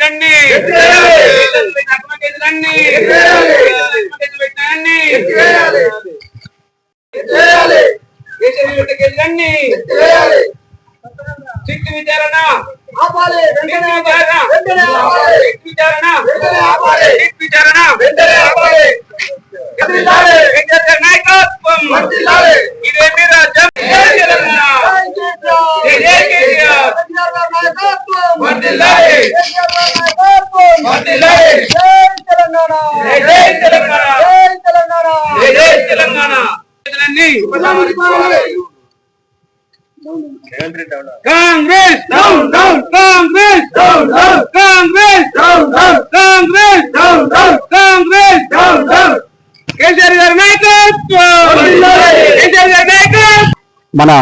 రండి రండి పెట్టండి వెళ్ళండి చిట్టు విచారణ. విచారణ. విచారణ విచారణ Congress down down Congress down down Congress down down Congress down down Congress down down KCR గారి నాయకత్వం కేసీఆర్ గారి నాయకత్వం మన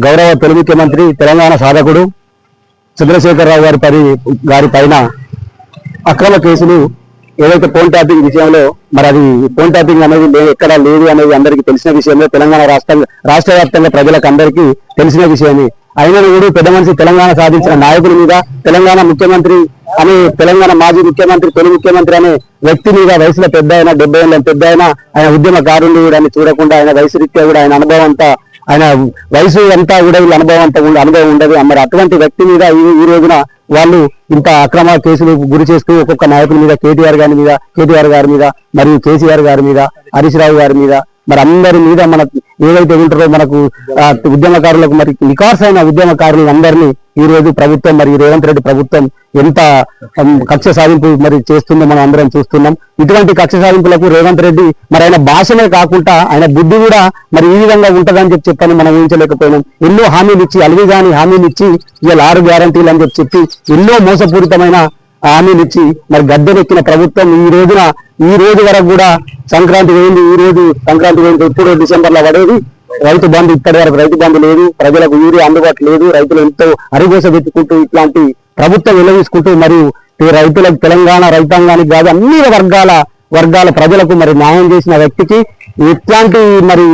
గౌరవ తెలుగు ముఖ్యమంత్రి తెలంగాణ సాధకుడు చంద్రశేఖరరావు గారి పరి గారి పైన అక్రమ కేసులు ఏదైతే ఫోన్ ట్యాపింగ్ విషయంలో మరి అది ఫోన్ ట్యాపింగ్ అనేది లే- లేదు అనేది అందరికీ తెలిసిన విషయమే. తెలంగాణ రాష్ట్రంగా రాష్ట్ర వ్యాప్తంగా ప్రజలకు అందరికీ తెలిసిన విషయమే. అయినా కూడా పెద్ద మనిషి తెలంగాణ సాధించిన నాయకుల మీద తెలంగాణ ముఖ్యమంత్రి అని తెలంగాణ మాజీ ముఖ్యమంత్రి తొలి ముఖ్యమంత్రి అనే వ్యక్తి మీద వయసులో పెద్ద అయినా డెబ్బై ఏళ్ళ పెద్ద అయినా ఆయన ఉద్యమకారులు కూడా అని చూడకుండా ఆయన వయసు రీత్యా కూడా ఆయన అనుభవం అంతా ఆయన వయసు అంతా కూడా వీళ్ళ అనుభవం అంతా అనుభవం ఉండదు మరి అటువంటి వ్యక్తి మీద ఈ ఈ రోజున వాళ్ళు ఇంత అక్రమ కేసులు గురి చేస్తూ ఒక్కొక్క నాయకుల మీద కేటీఆర్ గారి మీద కేటీఆర్ గారి మీద మరియు కేసీఆర్ గారి మీద హరీష్ రావు గారి మీద మరి అందరి మీద మన ఏదైతే ఉంటారో మనకు ఉద్యమకారులకు మరి నికార్సైన ఉద్యమకారులు అందరినీ ఈ రోజు ప్రభుత్వం మరి రేవంత్ రెడ్డి ప్రభుత్వం ఎంత కక్ష సాధింపు మరి చేస్తుందో మనం అందరం చూస్తున్నాం. ఇటువంటి కక్ష సాధింపులకు రేవంత్ రెడ్డి మరి ఆయన భాషనే కాకుండా ఆయన బుద్ధి కూడా మరి ఈ విధంగా ఉంటదని చెప్పి చెప్పని మనం ఊహించలేకపోయినాం. ఎన్నో హామీలు ఇచ్చి అలివిగాని హామీలు ఇచ్చి ఇవాళ ఆరు గ్యారంటీలు అని చెప్పి చెప్పి ఎన్నో మోసపూరితమైన హామీలు ఇచ్చి మరి గద్దెనెక్కిన ప్రభుత్వం ఈ రోజున ఈ రోజు వరకు కూడా సంక్రాంతి పోయింది. ఈ రోజు సంక్రాంతి పోయింది. ఎప్పుడు డిసెంబర్లో పడేది. రైతు బంధు ఇప్పటి వరకు రైతు బంధు లేదు. ప్రజలకు యూరియా అందుబాటు లేదు. రైతులు ఎంతో అరిగోస పెట్టుకుంటూ ఇట్లాంటి ప్రభుత్వం విలవీసుకుంటూ మరియు రైతులకు తెలంగాణ రైతాంగానికి కాదు అన్ని వర్గాల వర్గాల ప్రజలకు మరి న్యాయం చేసిన వ్యక్తికి ఎట్లాంటి మరి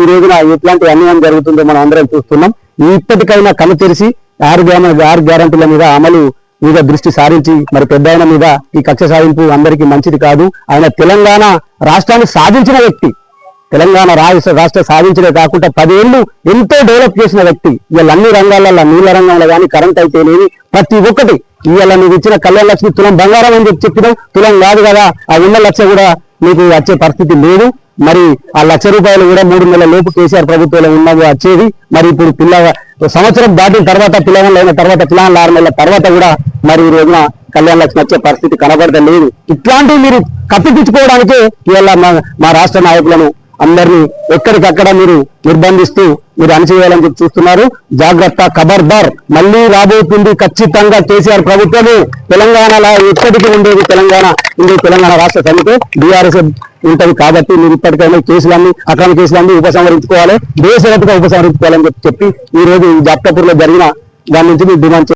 ఈ రోజున ఎట్లాంటి అన్యాయం జరుగుతుందో మనం అందరం చూస్తున్నాం. ఇప్పటికైనా కను తెరిచి ఆరు గ్యామ ఆరు గ్యారంటీల మీద అమలు మీద దృష్టి సారించి మరి పెద్ద ఆయన మీద ఈ కక్ష సాధింపు అందరికీ మంచిది కాదు. ఆయన తెలంగాణ రాష్ట్రాన్ని సాధించిన వ్యక్తి. తెలంగాణ రాష్ట్ర రాష్ట్ర సాధించడే కాకుండా పదేళ్ళు ఎంతో డెవలప్ చేసిన వ్యక్తి. ఇవాళ అన్ని రంగాలలో నీళ్ళ రంగంలో కానీ కరెంట్ అయితేనేవి ప్రతి ఒక్కటి ఇవాళ నువ్వు ఇచ్చిన కళ్యాణ లక్ష్మి తులం బంగారం అని చెప్పి తులం కాదు కదా ఆ ఉన్న లక్ష కూడా నీకు వచ్చే పరిస్థితి లేదు. మరి ఆ లక్ష రూపాయలు కూడా మూడు నెలల లోపు కేసీఆర్ ప్రభుత్వంలో ఉన్నది వచ్చేది మరి ఇప్పుడు పిల్ల సంవత్సరం దాటిన తర్వాత పిల్లలు అయిన తర్వాత పిల్లలు ఆరు నెలల తర్వాత కూడా మరి ఈ రోజున కళ్యాణ లక్ష్మి వచ్చే పరిస్థితి కనబడటం లేదు ఇట్లాంటివి మీరు కప్పిపుచ్చుకోవడానికే ఇవాళ మా మా రాష్ట్ర నాయకులను అందరినీ ఎక్కడికక్కడ మీరు నిర్బంధిస్తూ మీరు అణచివేయాలని చెప్పి చూస్తున్నారు. జాగ్రత్త ఖబర్దార్ మళ్ళీ రాబోతుంది ఖచ్చితంగా కేసీఆర్ ప్రభుత్వము. తెలంగాణలో ఎప్పటికీ ఉండేది తెలంగాణ. ఉంది తెలంగాణ రాష్ట్ర సమితి. బీఆర్ఎస్ ఉంటది కాబట్టి మీరు ఇప్పటికైనా కేసులన్నీ అక్రమ కేసులన్నీ ఉపసంహరించుకోవాలి. దేశవ్యాప్తంగా ఉపసంహరించుకోవాలని చెప్పి చెప్పి ఈ రోజు జాప్తాపూర్లో జరిగిన దాని నుంచి మీరు డిమాండ్